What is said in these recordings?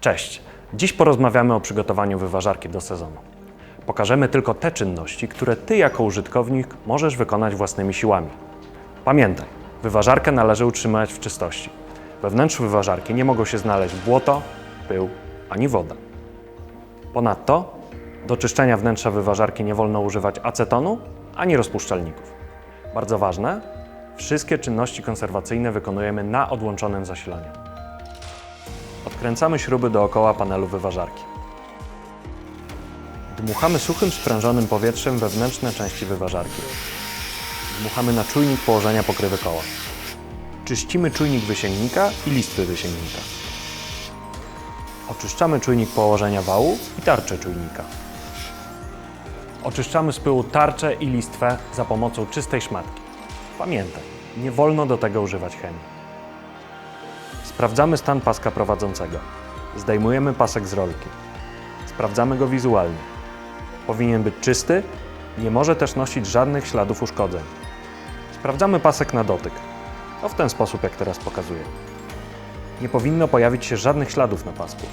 Cześć! Dziś porozmawiamy o przygotowaniu wyważarki do sezonu. Pokażemy tylko te czynności, które Ty jako użytkownik możesz wykonać własnymi siłami. Pamiętaj, wyważarkę należy utrzymać w czystości. We wnętrzu wyważarki nie mogą się znaleźć błoto, pył ani woda. Ponadto do czyszczenia wnętrza wyważarki nie wolno używać acetonu ani rozpuszczalników. Bardzo ważne, wszystkie czynności konserwacyjne wykonujemy na odłączonym zasilaniu. Odkręcamy śruby dookoła panelu wyważarki. Dmuchamy suchym, sprężonym powietrzem wewnętrzne części wyważarki. Dmuchamy na czujnik położenia pokrywy koła. Czyścimy czujnik wysięgnika i listwy wysięgnika. Oczyszczamy czujnik położenia wału i tarczę czujnika. Oczyszczamy z pyłu tarczę i listwę za pomocą czystej szmatki. Pamiętaj, nie wolno do tego używać chemii. Sprawdzamy stan paska prowadzącego. Zdejmujemy pasek z rolki. Sprawdzamy go wizualnie. Powinien być czysty, nie może też nosić żadnych śladów uszkodzeń. Sprawdzamy pasek na dotyk. O w ten sposób, jak teraz pokazuję. Nie powinno pojawić się żadnych śladów na pasku.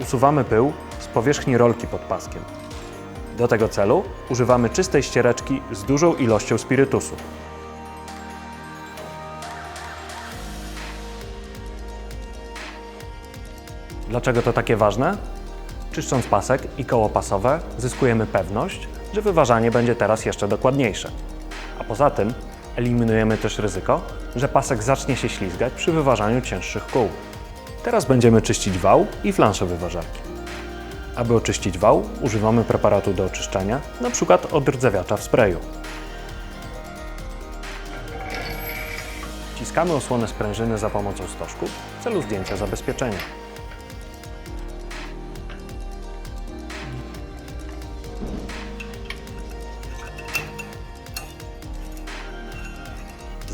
Usuwamy pył z powierzchni rolki pod paskiem. Do tego celu używamy czystej ściereczki z dużą ilością spirytusu. Dlaczego to takie ważne? Czyszcząc pasek i koło pasowe, zyskujemy pewność, że wyważanie będzie teraz jeszcze dokładniejsze. A poza tym eliminujemy też ryzyko, że pasek zacznie się ślizgać przy wyważaniu cięższych kół. Teraz będziemy czyścić wał i flanszę wyważarki. Aby oczyścić wał, używamy preparatu do oczyszczania, np. od rdzewiacza w sprayu. Wciskamy osłonę sprężyny za pomocą stożków w celu zdjęcia zabezpieczenia.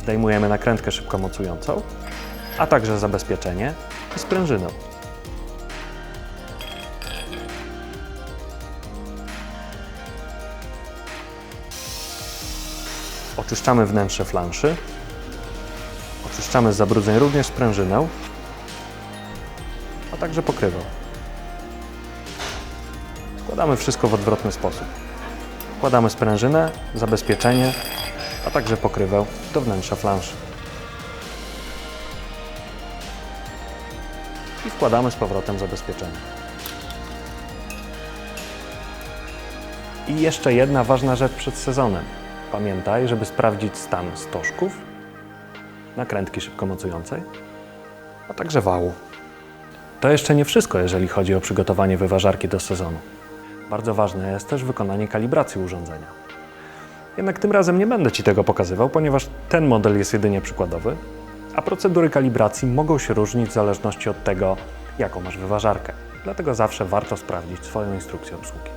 Zdejmujemy nakrętkę szybkomocującą, a także zabezpieczenie i sprężynę. Oczyszczamy wnętrze flanszy. Oczyszczamy z zabrudzeń również sprężynę, a także pokrywę. Składamy wszystko w odwrotny sposób. Wkładamy sprężynę, zabezpieczenie, a także pokrywę do wnętrza flanszy. I wkładamy z powrotem zabezpieczenie. I jeszcze jedna ważna rzecz przed sezonem. Pamiętaj, żeby sprawdzić stan stożków, nakrętki szybkomocującej, a także wału. To jeszcze nie wszystko, jeżeli chodzi o przygotowanie wyważarki do sezonu. Bardzo ważne jest też wykonanie kalibracji urządzenia. Jednak tym razem nie będę Ci tego pokazywał, ponieważ ten model jest jedynie przykładowy, a procedury kalibracji mogą się różnić w zależności od tego, jaką masz wyważarkę. Dlatego zawsze warto sprawdzić swoją instrukcję obsługi.